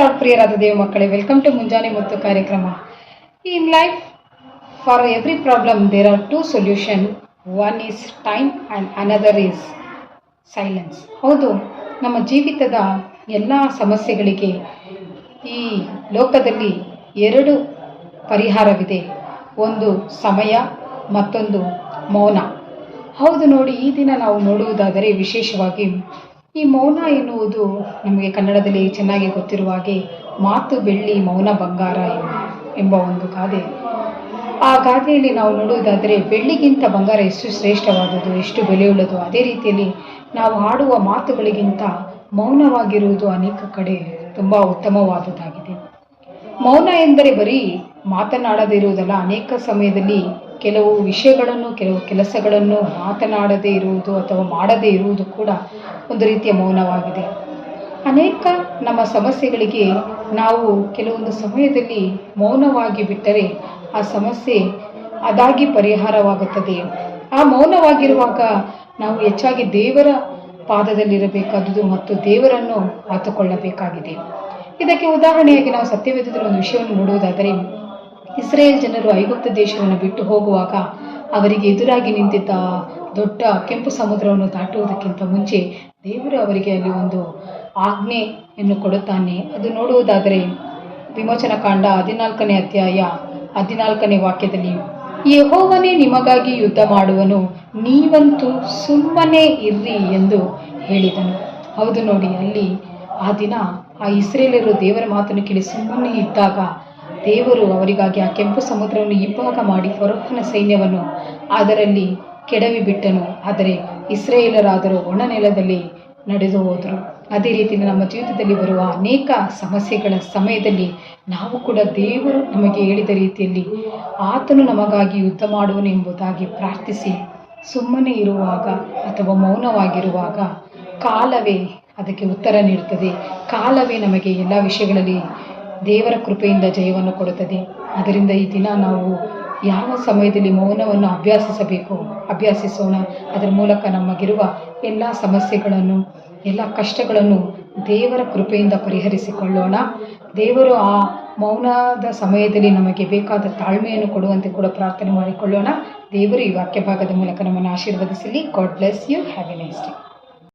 Lord ಪ್ರಿಯರಾದ ದೇವ ಮಕ್ಕಳೇ welcome to ಮುಂಜಾನೆ ಮತ್ತು ಕಾರ್ಯಕ್ರಮ. In life for every problem there are two solution one is time and another is silence ಹೌದು, ನಮ್ಮ ಜೀವಿತದ ಎಲ್ಲ ಸಮಸ್ಯೆಗಳಿಗೆ ಈ ಲೋಕದಲ್ಲಿ ಎರಡು ಪರಿಹಾರವಿದೆ. ಒಂದು ಸಮಯ, ಮತ್ತೊಂದು ಮೌನ. ಹೌದು ನೋಡಿ, ಈ ದಿನ ನಾವು ನೋಡುವುದಾದರೆ ವಿಶೇಷವಾಗಿ ಈ ಮೌನ ಎನ್ನುವುದು ನಮಗೆ ಕನ್ನಡದಲ್ಲಿ ಚೆನ್ನಾಗಿ ಗೊತ್ತಿರುವ ಹಾಗೆ ಮಾತು ಬೆಳ್ಳಿ ಮೌನ ಬಂಗಾರ ಎಂಬ ಒಂದು ಗಾದೆ. ಆ ಗಾದೆಯಲ್ಲಿ ನಾವು ನೋಡುವುದಾದರೆ ಬೆಳ್ಳಿಗಿಂತ ಬಂಗಾರ ಎಷ್ಟು ಶ್ರೇಷ್ಠವಾದದ್ದು, ಎಷ್ಟು ಬೆಲೆಯುಳ್ಳದು ಅದೇ ರೀತಿಯಲ್ಲಿ ನಾವು ಆಡುವ ಮಾತುಗಳಿಗಿಂತ ಮೌನವಾಗಿರುವುದು ಅನೇಕ ಕಡೆ ತುಂಬ ಉತ್ತಮವಾದುದಾಗಿದೆ ಮೌನ ಎಂದರೆ ಬರೀ ಮಾತನಾಡದಿರುವುದಲ್ಲ ಅನೇಕ ಸಮಯದಲ್ಲಿ ಕೆಲವು ವಿಷಯಗಳನ್ನು, ಕೆಲವು ಕೆಲಸಗಳನ್ನು ಮಾತನಾಡದೇ ಇರುವುದು ಅಥವಾ ಮಾಡದೇ ಇರುವುದು ಕೂಡ ಒಂದು ರೀತಿಯ ಮೌನವಾಗಿದೆ. ಅನೇಕ ನಮ್ಮ ಸಮಸ್ಯೆಗಳಿಗೆ ನಾವು ಕೆಲವೊಂದು ಸಮಯದಲ್ಲಿ ಮೌನವಾಗಿ ಬಿಟ್ಟರೆ ಆ ಸಮಸ್ಯೆ ಅದಾಗಿ ಪರಿಹಾರವಾಗುತ್ತದೆ. ಆ ಮೌನವಾಗಿರುವಾಗ ನಾವು ಹೆಚ್ಚಾಗಿ ದೇವರ ಪಾದದಲ್ಲಿರಬೇಕಾದುದು ಮತ್ತು ದೇವರನ್ನು ಆತುಕೊಳ್ಳಬೇಕಾಗಿದೆ. ಇದಕ್ಕೆ ಉದಾಹರಣೆಯಾಗಿ ನಾವು ಸತ್ಯವೇದದಲ್ಲಿ ಒಂದು ವಿಷಯವನ್ನು ನೋಡುವುದಾದರೆ ಇಸ್ರೇಲ್ ಜನರು ಐಗುಪ್ತ ದೇಶವನ್ನು ಬಿಟ್ಟು ಹೋಗುವಾಗ ಅವರಿಗೆ ಎದುರಾಗಿ ನಿಂತಿದ್ದ ದೊಡ್ಡ ಕೆಂಪು ಸಮುದ್ರವನ್ನು ದಾಟುವುದಕ್ಕಿಂತ ಮುಂಚೆ ದೇವರು ಅವರಿಗೆ ಅಲ್ಲಿ ಒಂದು ಆಜ್ಞೆಯನ್ನು ಕೊಡುತ್ತಾನೆ ಅದು ನೋಡುವುದಾದರೆ ವಿಮೋಚನ ಕಾಂಡ ಹದಿನಾಲ್ಕನೇ ಅಧ್ಯಾಯ ಹದಿನಾಲ್ಕನೇ ವಾಕ್ಯದಲ್ಲಿ, ಯಹೋವನೇ ನಿಮಗಾಗಿ ಯುದ್ಧ ಮಾಡುವನು, ನೀವಂತೂ ಸುಮ್ಮನೆ ಇರ್ರಿ ಎಂದು ಹೇಳಿದನು. ಹೌದು ನೋಡಿ, ಅಲ್ಲಿ ಆ ದಿನ ಆ ಇಸ್ರೇಲರು ದೇವರ ಮಾತನ್ನು ಕೇಳಿ ಸುಮ್ಮನೆ ಇದ್ದಾಗ ದೇವರು ಅವರಿಗಾಗಿ ಆ ಕೆಂಪು ಸಮುದ್ರವನ್ನು ಇಬ್ಬಾಗ ಮಾಡಿ ಫರೋಹನ ಸೈನ್ಯವನ್ನು ಅದರಲ್ಲಿ ಕೆಡವಿ ಬಿಟ್ಟನು. ಆದರೆ ಇಸ್ರೇಲರಾದರೂ ಒಣ ನೆಲದಲ್ಲಿ ನಡೆದು ಹೋದರು. ಅದೇ ರೀತಿ ನಮ್ಮ ಜೀವಿತದಲ್ಲಿ ಬರುವ ಅನೇಕ ಸಮಸ್ಯೆಗಳ ಸಮಯದಲ್ಲಿ ನಾವು ಕೂಡ ದೇವರು ನಮಗೆ ಹೇಳಿದ ರೀತಿಯಲ್ಲಿ ಆತನು ನಮಗಾಗಿ ಯುದ್ಧ ಮಾಡುವನು ಎಂಬುದಾಗಿ ಪ್ರಾರ್ಥಿಸಿ ಸುಮ್ಮನೆ ಇರುವಾಗ ಅಥವಾ ಮೌನವಾಗಿರುವಾಗ ಕಾಲವೇ ಅದಕ್ಕೆ ಉತ್ತರ ನೀಡುತ್ತದೆ. ಕಾಲವೇ ನಮಗೆ ಎಲ್ಲ ವಿಷಯಗಳಲ್ಲಿ ದೇವರ ಕೃಪೆಯಿಂದ ಜಯವನ್ನು ಕೊಡುತ್ತದೆ. ಅದರಿಂದ ಈ ದಿನ ನಾವು ಯಾವ ಸಮಯದಲ್ಲಿ ಮೌನವನ್ನು ಅಭ್ಯಾಸಿಸಬೇಕು, ಅಭ್ಯಾಸಿಸೋಣ. ಅದರ ಮೂಲಕ ನಮಗಿರುವ ಎಲ್ಲ ಸಮಸ್ಯೆಗಳನ್ನು, ಎಲ್ಲ ಕಷ್ಟಗಳನ್ನು ದೇವರ ಕೃಪೆಯಿಂದ ಪರಿಹರಿಸಿಕೊಳ್ಳೋಣ. ದೇವರು ಆ ಮೌನದ ಸಮಯದಲ್ಲಿ ನಮಗೆ ಬೇಕಾದ ತಾಳ್ಮೆಯನ್ನು ಕೊಡುವಂತೆ ಕೂಡ ಪ್ರಾರ್ಥನೆ ಮಾಡಿಕೊಳ್ಳೋಣ. ದೇವರು ಈ ವಾಕ್ಯ ಭಾಗದ ಮೂಲಕ ನಮ್ಮನ್ನು ಆಶೀರ್ವದಿಸಲಿ. God bless you have a nice day